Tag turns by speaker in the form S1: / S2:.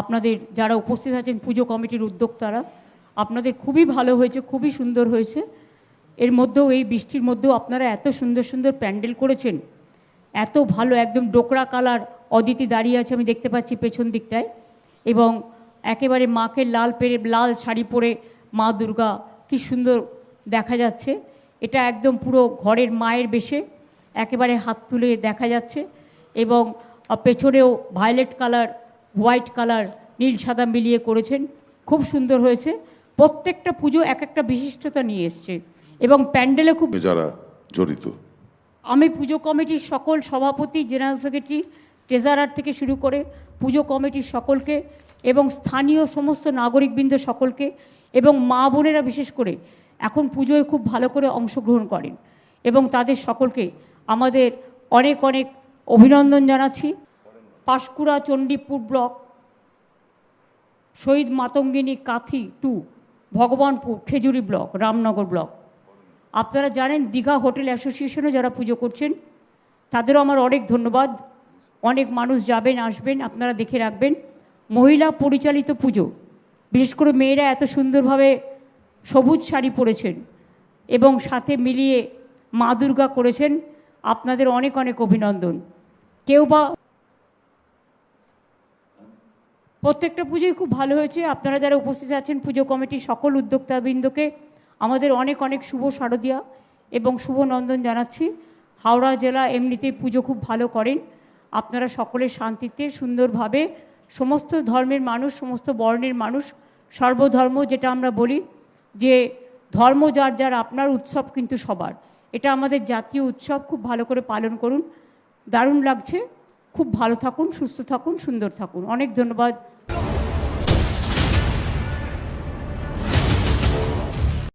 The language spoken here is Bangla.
S1: আপনাদের যারা উপস্থিত আছেন পুজো কমিটির উদ্যোক্তারা, আপনাদের খুবই ভালো হয়েছে, খুবই সুন্দর হয়েছে। এর মধ্যেও, এই বৃষ্টির মধ্যেও আপনারা এত সুন্দর সুন্দর প্যান্ডেল করেছেন। এত ভালো একদম ডোকরা কালার অদিতি দাঁড়িয়ে আছে, আমি দেখতে পাচ্ছি পেছন দিকটায়। এবং একেবারে মাকে লাল পেরে, লাল শাড়ি পরে মা দুর্গা, কি সুন্দর দেখা যাচ্ছে। এটা একদম পুরো ঘরের মায়ের বেশে একেবারে হাত তুলে দেখা যাচ্ছে। এবং পেছনেও ভায়োলেট কালার হোয়াইট কালার নীল সাদা মিলিয়ে করেছেন। খুব সুন্দর হয়েছে। প্রত্যেকটা পুজো এক একটা বিশিষ্টতা নিয়ে এসছে এবং প্যান্ডেলে খুব
S2: যারা জড়িত।
S1: আমি পুজো কমিটির সকল সভাপতি জেনারেল সেক্রেটারি ট্রেজারার থেকে শুরু করে পুজো কমিটির সকলকে এবং স্থানীয় সমস্ত নাগরিকবৃন্দ সকলকে এবং মা বোনেরা বিশেষ করে এখন পুজোয় খুব ভালো করে অংশগ্রহণ করেন এবং তাদের সকলকে আমাদের অনেক অনেক অভিনন্দন জানাচ্ছি। Panskura Chandipur block, Shahid Matangini Contai two, Bhagabanpur Khejuri block, Ramnagar block. আপনারা জানেন দীঘা হোটেল অ্যাসোসিয়েশনে যারা পুজো করছেন, তাদেরও আমার অনেক ধন্যবাদ। অনেক মানুষ যাবেন, আসবেন, আপনারা দেখে রাখবেন। মহিলা পরিচালিত পুজো, বিশেষ করে মেয়েরা এত সুন্দরভাবে সবুজ শাড়ি পরেছেন এবং সাথে মিলিয়ে মা দুর্গা করেছেন, আপনাদের অনেক অনেক অভিনন্দন। কেউ বা প্রত্যেকটা পুজোই খুব ভালো হয়েছে। আপনারা যারা উপস্থিত আছেন, পুজো কমিটির সকল উদ্যোক্তাবৃন্দকে আমাদের অনেক অনেক শুভ শারদিয়া এবং শুভ নন্দন জানাচ্ছি। হাওড়া জেলা এমনিতেই পুজো খুব ভালো করেন। আপনারা সকলে শান্তিতে, সুন্দরভাবে সমস্ত ধর্মের মানুষ, সমস্ত বর্ণের মানুষ, সর্বধর্ম যেটা আমরা বলি, যে ধর্ম যার যার, আপনার উৎসব কিন্তু সবার। এটা আমাদের জাতীয় উৎসব, খুব ভালো করে পালন করুন। দারুণ লাগছে। খুব ভালো থাকুন সুস্থ থাকুন সুন্দর থাকুন। অনেক ধন্যবাদ।